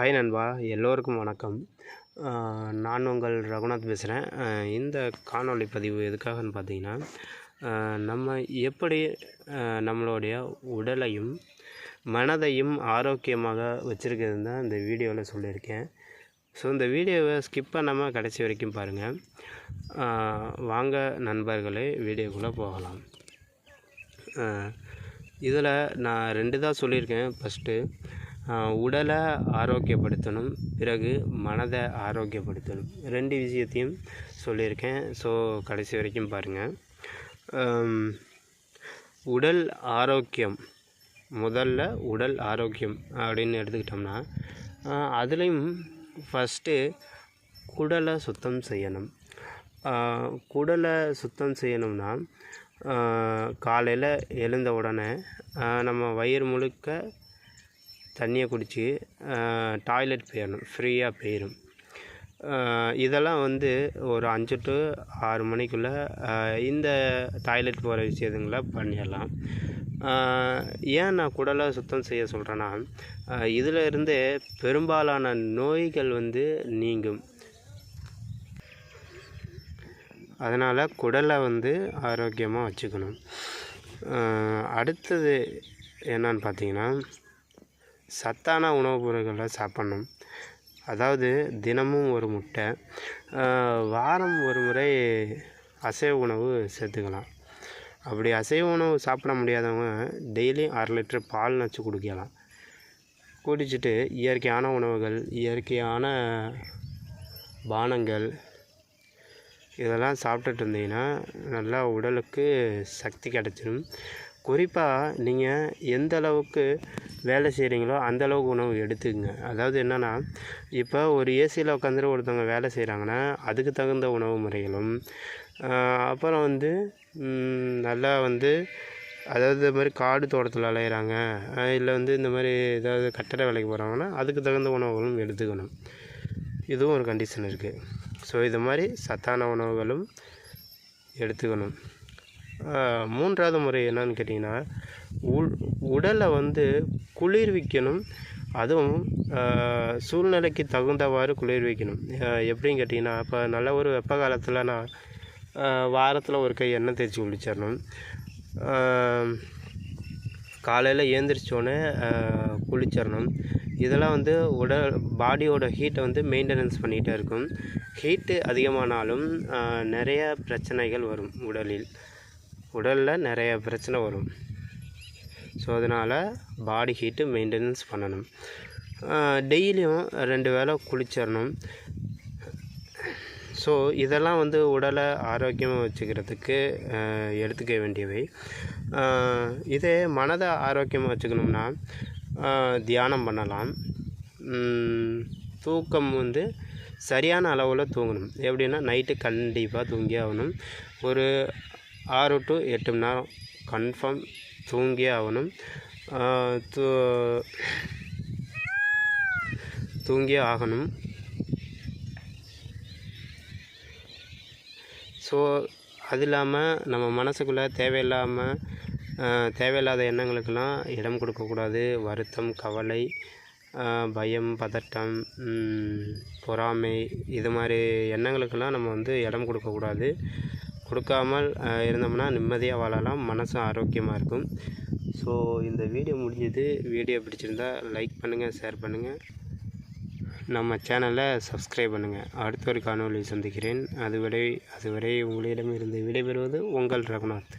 Hi நண்பா எல்லோருக்கும் வணக்கம். நான் உங்கள் ரகுநாத் பேசுகிறேன் இந்த காணொளி பதிவு எதுக்காகன்னு பார்த்தீங்கன்னா நம்ம எப்படி நம்மளுடைய உடலையும் மனதையும் ஆரோக்கியமாக வச்சுருக்கிறது தான் இந்த வீடியோவில் சொல்லியிருக்கேன். ஸோ இந்த வீடியோவை ஸ்கிப் பண்ணாமல் கடைசி வரைக்கும் பாருங்கள் வாங்க நண்பர்களே வீடியோக்குள்ளே போகலாம். இதில் நான் ரெண்டு தான் சொல்லியிருக்கேன். ஃபஸ்ட்டு உடலை ஆரோக்கியப்படுத்தணும் பிறகு மனதை ஆரோக்கியப்படுத்தணும். ரெண்டு விஷயத்தையும் சொல்லியிருக்கேன். ஸோ கடைசி வரைக்கும் பாருங்கள் உடல் ஆரோக்கியம். முதல்ல உடல் ஆரோக்கியம் அப்படின்னு எடுத்துக்கிட்டோம்னா அதுலேயும் ஃபஸ்ட்டு குடலை சுத்தம் செய்யணும். குடலை சுத்தம் செய்யணும்னா காலையில் எழுந்த உடனே நம்ம வயிறு முழுக்க தண்ணியை குடித்து டாய்லெட் போயிடணும். ஃப்ரீயாக போயிடும் இதெல்லாம் வந்து ஒரு அஞ்சு டு ஆறு மணிக்குள்ளே இந்த டாய்லெட் போகிற விஷயத்துங்களை பண்ணிடலாம். ஏன் நான் குடலை சுத்தம் செய்ய சொல்கிறேன்னா இதில் இருந்து பெரும்பாலான நோய்கள் வந்து நீங்கும். அதனால் குடலை வந்து ஆரோக்கியமாக வச்சுக்கணும். அடுத்தது என்னன்னு பார்த்தீங்கன்னா சத்தான உணவுப் பொருட்களை சாப்பிட்ணும். அதாவது தினமும் ஒரு முட்டை வாரம் ஒரு முறை அசைவ உணவு சேர்த்துக்கலாம். அப்படி அசைவ உணவு சாப்பிட முடியாதவங்க டெய்லியும் அரை லிட்டர் பால் நச்சு குடிக்கலாம். குடிச்சிட்டு இயற்கையான உணவுகள் இயற்கையான பானங்கள் இதெல்லாம் சாப்பிட்டுட்டு இருந்தீங்கன்னா நல்லா உடலுக்கு சக்தி கிடச்சிடும் குறிப்பாக நீங்கள் எந்த அளவுக்கு வேலை செய்கிறீங்களோ அந்த அளவுக்கு உணவு எடுத்துக்கங்க. அதாவது என்னென்னா இப்போ ஒரு ஏசியில் உட்காந்துட்டு ஒருத்தவங்க வேலை செய்கிறாங்கன்னா அதுக்கு தகுந்த உணவு முறைகளும் அப்புறம் வந்து நல்லா வந்து அதாவது இந்த மாதிரி காடு தோட்டத்தில் அலையிறாங்க இல்லை வந்து இந்த மாதிரி ஏதாவது கட்டட வேலைக்கு போகிறாங்கன்னா அதுக்கு தகுந்த உணவுகளும் எடுத்துக்கணும். இதுவும் ஒரு கண்டிஷன் இருக்குது ஸோ இது மாதிரி சத்தான உணவுகளும் எடுத்துக்கணும். மூன்றாவது முறை என்னன்னு கேட்டிங்கன்னா உடலை வந்து குளிர்விக்கணும். அதுவும் சூழ்நிலைக்கு தகுந்தவாறு குளிர்விக்கணும். எப்படின்னு கேட்டிங்கன்னா இப்போ நல்ல ஒரு வெப்ப காலத்தில் நான் வாரத்தில் ஒரு கை எண்ணெய் தேய்ச்சி குளிச்சிடணும். காலையில் ஏந்திரிச்சோடனே குளிச்சிடணும். இதெல்லாம் வந்து உடல் பாடியோட ஹீட்டை வந்து மெயின்டெனன்ஸ் பண்ணிகிட்டே இருக்கும். ஹீட்டு அதிகமானாலும் நிறைய பிரச்சனைகள் வரும் உடலில். உடலில் நிறைய பிரச்சனை வரும். ஸோ அதனால் பாடி ஹீட்டு மெயின்டெனன்ஸ் பண்ணணும். டெய்லியும் ரெண்டு வேளை குளிச்சிடணும் ஸோ இதெல்லாம் வந்து உடலை ஆரோக்கியமாக வச்சுக்கிறதுக்கு எடுத்துக்க வேண்டியவை. இதே மனதை ஆரோக்கியமாக வச்சுக்கணும்னா தியானம் பண்ணலாம். தூக்கம் வந்து சரியான அளவில் தூங்கணும். எப்படின்னா நைட்டு கண்டிப்பாக தூங்கி ஆகணும். ஒரு ஆறு டு எட்டு மணி நேரம் கன்ஃபார்ம் தூங்கியே ஆகணும் தூ தூங்கியே ஆகணும் ஸோ அது இல்லாமல் நம்ம மனசுக்குள்ளே தேவையில்லாமல் தேவையில்லாத எண்ணங்களுக்கெல்லாம் இடம் கொடுக்கக்கூடாது வருத்தம் கவலை பயம் பதட்டம் பொறாமை இது மாதிரி எண்ணங்களுக்கெல்லாம் நம்ம வந்து இடம் கொடுக்கக்கூடாது கொடுக்காமல் இருந்தோம்னா நிம்மதியாக வாழலாம். மனசும் ஆரோக்கியமாக இருக்கும். ஸோ இந்த வீடியோ முடிஞ்சது. வீடியோ பிடிச்சிருந்தா லைக் பண்ணுங்கள் ஷேர் பண்ணுங்கள் நம்ம சேனலை சப்ஸ்கிரைப் பண்ணுங்கள் அடுத்த ஒரு காணொலி சந்திக்கிறேன். அதுவரை அதுவரை உங்களிடமிருந்து விடைபெறுவது உங்கள் ரகுநாத்.